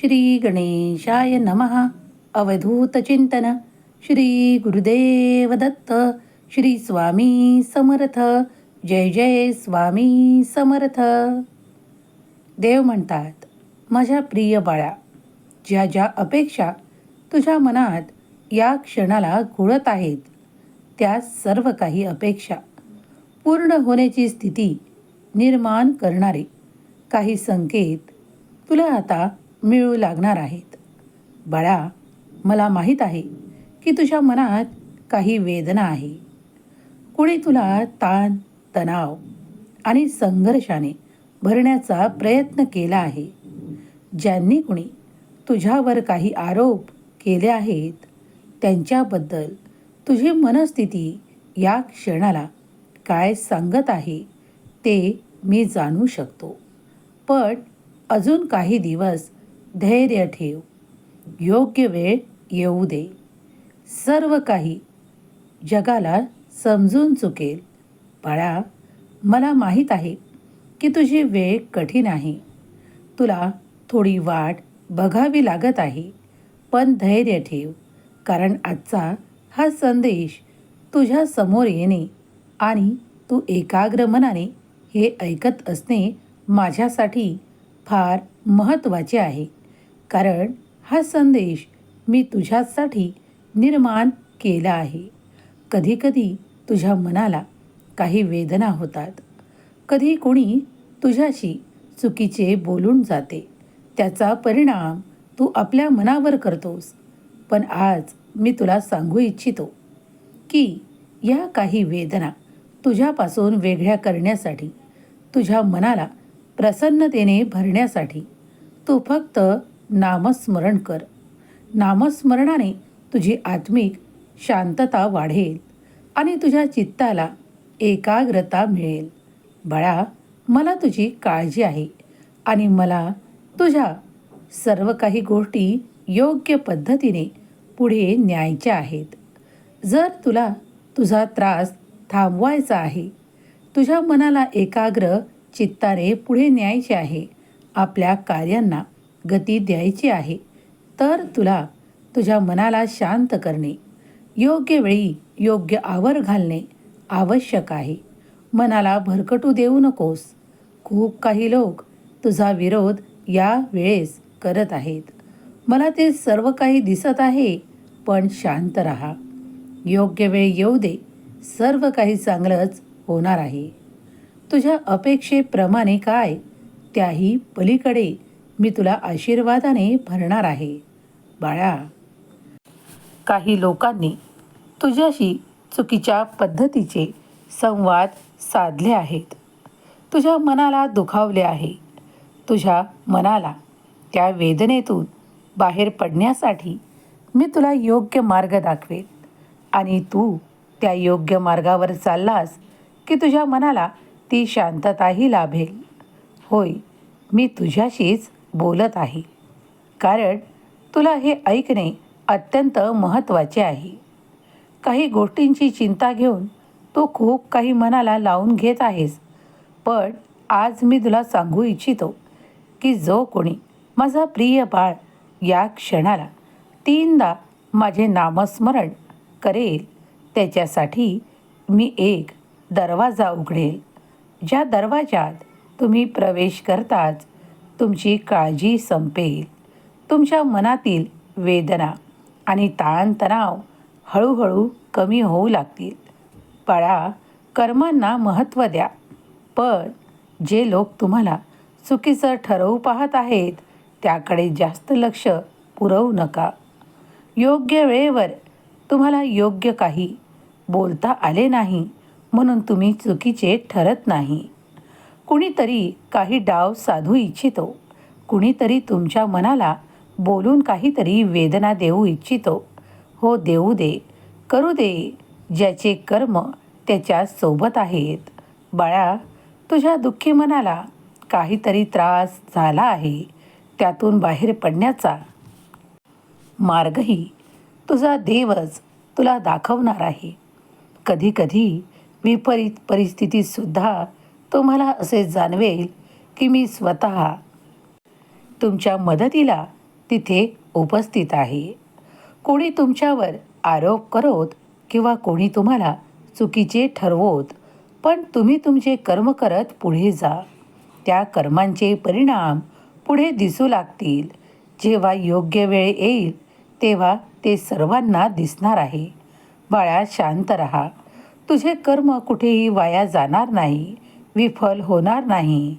श्री गणेशाय नमः। अवधूत चिंतन। श्री गुरुदेव दत्त। श्री स्वामी समर्थ। जय जय स्वामी समर्थ। देव म्हणतात माझ्या प्रिय बाळा ज्या ज्या अपेक्षा तुझ्या मनात या क्षणाला घोळत आहेत त्या सर्व काही अपेक्षा पूर्ण होण्याची स्थिती निर्माण करणारे काही संकेत तुला आता मिळू लागणार आहेत. बाळा मला माहीत आहे की तुझ्या मनात काही वेदना आहे. कुणी तुला ताण तणाव आणि संघर्षाने भरण्याचा प्रयत्न केला आहे? ज्यांनी कुणी तुझ्यावर काही आरोप केले आहेत त्यांच्याबद्दल तुझी मनस्थिती या क्षणाला काय सांगत आहे ते मी जाणू शकतो. पण अजून काही दिवस धैर्य ठेव. योग्य वेळ येऊ दे. सर्व काही जगाला समजून चुकेल. बाळा मला माहीत आहे की तुझी वेळ कठीण आहे. तुला थोडी वाट बघावी लागत आहे. पण धैर्य ठेव कारण आजचा हा संदेश तुझ्या समोर येणे आणि तू एकाग्र मनाने हे ऐकत असणे माझ्यासाठी फार महत्त्वाचे आहे. कारण हा संदेश मी तुझ्यासाठी निर्माण केला आहे. कधीकधी तुझ्या मनाला काही वेदना होतात. कधी कोणी तुझ्याशी चुकीचे बोलून जाते. त्याचा परिणाम तू आपल्या मनावर करतोस. पण आज मी तुला सांगू इच्छितो की या काही वेदना तुझ्यापासून वेगळ्या करण्यासाठी तुझ्या मनाला प्रसन्नतेने भरण्यासाठी तू फक्त नामस्मरण कर. नामस्मरणाने तुझी आत्मिक शांतता वाढेल आणि तुझ्या चित्ताला एकाग्रता मिळेल. बाळा मला तुझी काळजी आहे आणि मला तुझ्या सर्व काही गोष्टी योग्य पद्धतीने पुढे न्यायच्या आहेत. जर तुला तुझा त्रास थांबवायचा आहे तुझ्या मनाला एकाग्र चित्ताने पुढे न्यायचे आहे आपल्या कार्यांना गती द्यायची आहे. तर तुला तुझ्या मनाला शांत करणे. योग्य वेळी योग्य आवर घालणे आवश्यक आहे. मनाला भरकटू देऊ नकोस. खूप काही लोक तुझा विरोध या वेळेस करत आहेत. मला ते सर्व काही दिसत आहे पण शांत राहा. योग्य वेळ येऊ दे. सर्व काही चांगलंच होणार आहे. तुझ्या अपेक्षेप्रमाणे काय? त्याही पलीकडे मी तुला आशीर्वादाने भरणार आहे. बाळा. काही लोकांनी तुझ्याशी चुकीच्या पद्धतीचे संवाद साधले आहेत. तुझ्या मनाला दुखावले आहे. तुझ्या मनाला त्या वेदनेतून बाहेर पडण्यासाठी मी तुला योग्य मार्ग दाखवेन. आणि तू त्या योग्य मार्गावर चाललास की तुझ्या मनाला ती शांतताही लाभेल. होय मी तुझ्याशीच बोलत आहे. कारण तुला हे ऐकणे अत्यंत महत्त्वाचे आहे. काही गोष्टींची चिंता घेऊन तू खूप काही मनाला लावून घेत आहेस. पण आज मी तुला सांगू इच्छितो की जो कोणी माझा प्रिय बाळ या क्षणाला तीनदा माझे नामस्मरण करेल त्याच्यासाठी मी एक दरवाजा उघडेल. ज्या दरवाजात तुम्ही प्रवेश करताच तुमची काळजी संपेल. तुमच्या मनातील वेदना आणि ताणतणाव हळूहळू कमी होऊ लागतील. बाळा कर्मांना महत्त्व द्या. पण जे लोक तुम्हाला चुकीचं ठरवू पाहत आहेत त्याकडे जास्त लक्ष पुरवू नका. योग्य वेळेवर तुम्हाला योग्य काही बोलता आले नाही म्हणून तुम्ही चुकीचे ठरत नाही. कुणीतरी काही डाव साधू इच्छितो. कुणीतरी तुमच्या मनाला बोलून काहीतरी वेदना देऊ इच्छितो. हो देऊ दे. करू दे. ज्याचे कर्म त्याच्या सोबत आहेत. बाळा तुझ्या दुःखी मनाला काहीतरी त्रास झाला आहे. त्यातून बाहेर पडण्याचा मार्गही तुझा देवच तुला दाखवणार आहे. कधीकधी विपरीत परिस्थितीतसुद्धा तुम्हाला असे जाणवेल की मी स्वतः तुमच्या मदतीला तिथे उपस्थित आहे. कोणी तुमच्यावर आरोप करोत किंवा कोणी तुम्हाला चुकीचे ठरवोत पण तुम्ही तुमचे कर्म करत पुढे जा. त्या कर्मांचे परिणाम पुढे दिसू लागतील. जेव्हा योग्य वेळ येईल तेव्हा ते सर्वांना दिसणार आहे. बाळा शांत रहा. तुझे कर्म कुठेही वाया जाणार नाही. विफल होणार नाही.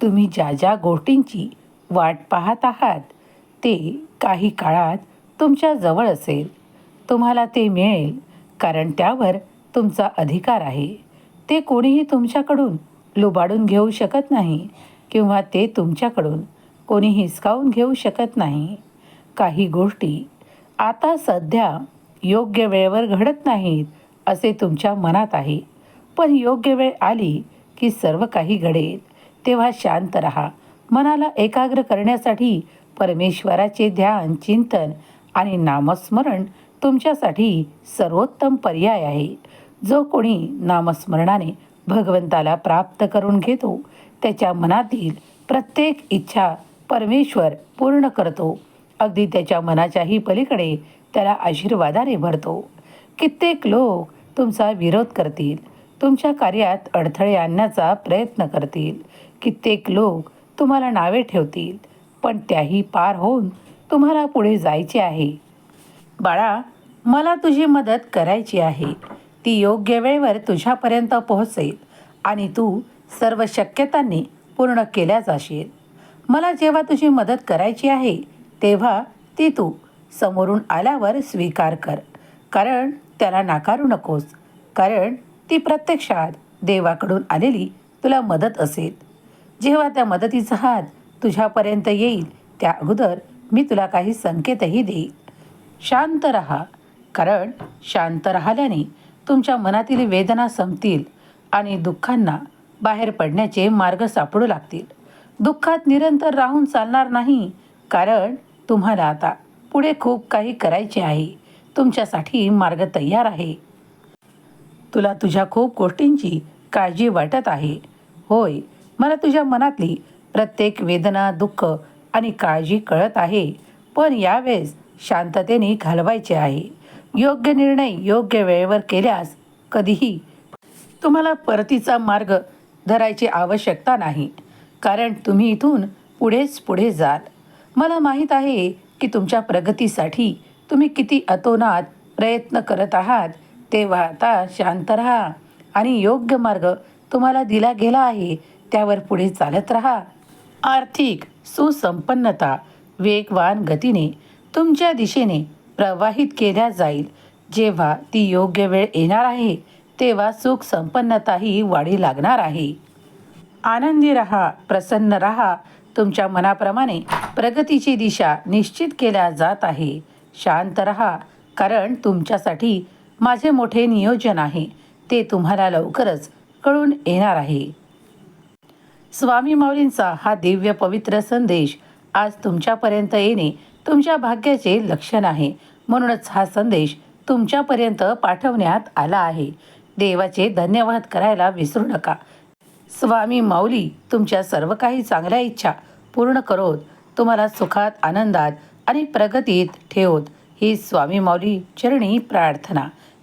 तुम्ही ज्या ज्या गोष्टींची वाट पाहत आहात ते काही काळात तुमच्या जवळ असेल. तुम्हाला ते मिळेल कारण त्यावर तुमचा अधिकार आहे. ते कोणीही तुमच्याकडून लुबाडून घेऊ शकत नाही किंवा ते तुमच्याकडून कोणी हिसकावून घेऊ शकत नाही. काही गोष्टी आता सध्या योग्य वेळेवर घडत नाहीत असे तुमच्या मनात आहे. पण योग्य वेळ आली की सर्व काही घडेल. तेव्हा शांत रहा. मनाला एकाग्र करण्यासाठी परमेश्वराचे ध्यान चिंतन आणि नामस्मरण तुमच्यासाठी सर्वोत्तम पर्याय आहे. जो कोणी नामस्मरणाने भगवंताला प्राप्त करून घेतो त्याच्या मनातील प्रत्येक इच्छा परमेश्वर पूर्ण करतो. अगदी त्याच्या मनाच्याही पलीकडे त्याला आशीर्वादाने भरतो. कित्येक लोक तुमचा विरोध करतील. तुमच्या कार्यात अडथळे आणण्याचा प्रयत्न करतील. कित्येक लोक तुम्हाला नावे ठेवतील पण त्याही पार होऊन तुम्हाला पुढे जायचे आहे. बाळा मला तुझी मदत करायची आहे. ती योग्य वेळेवर तुझ्यापर्यंत पोहोचेल आणि तू सर्व शक्यतांनी पूर्ण केल्या जाशील. मला जेव्हा तुझी मदत करायची आहे तेव्हा ती तू समोरून आल्यावर स्वीकार कर. कारण त्याला नाकारू नकोस. कारण ती प्रत्यक्षात देवाकडून आलेली तुला मदत असेल. जेव्हा त्या मदतीचा हात तुझ्यापर्यंत येईल त्या अगोदर मी तुला काही संकेतही देईल शांत रहा कारण शांत राहिल्याने तुमच्या मनातील वेदना संपतील आणि दुःखांना बाहेर पडण्याचे मार्ग सापडू लागतील. दुःखात निरंतर राहून चालणार नाही कारण तुम्हाला आता पुढे खूप काही करायचे आहे. तुमच्यासाठी मार्ग तयार आहे. तुला तुझ्या खूप गोष्टींची काळजी वाटत आहे. होय मला तुझ्या मनातली प्रत्येक वेदना दुःख आणि काळजी कळत आहे. पण यावेळेस शांततेने घालवायचे आहे. योग्य निर्णय योग्य वेळेवर केल्यास कधीही तुम्हाला परतीचा मार्ग धरायची आवश्यकता नाही. कारण तुम्ही इथून पुढेच पुढे जाल. मला माहीत आहे की तुमच्या प्रगतीसाठी तुम्ही किती अतोनात प्रयत्न करत आहात तेव्हा आता शांत राहा आणि योग्य मार्ग तुम्हाला दिला गेला आहे त्यावर पुढे चालत राहा. आर्थिक सुसंपन्नता वेगवान गतीने तुमच्या दिशेने प्रवाहित केल्या जाईल. जेव्हा ती योग्य वेळ येणार आहे तेव्हा सुख संपन्नताही वाढी लागणार आहे. आनंदी रहा प्रसन्न रहा. तुमच्या मनाप्रमाणे प्रगतीची दिशा निश्चित केल्या जात आहे. शांत रहा कारण तुमच्यासाठी माझे मोठे नियोजन आहे. ते तुम्हाला लवकरच कळून येणार आहे. स्वामी माऊलींचा हा दिव्य पवित्र संदेश आज तुमच्यापर्यंत येणे तुमच्या भाग्याचे लक्षण आहे. म्हणूनच हा संदेश तुमच्यापर्यंत पाठवण्यात आला आहे. देवाचे धन्यवाद करायला विसरू नका. स्वामी माऊली तुमच्या सर्व काही चांगल्या इच्छा पूर्ण करोत तुम्हाला सुखात आनंदात आणि प्रगतीत ठेवत. ही स्वामी माऊली चरणी प्रार्थना.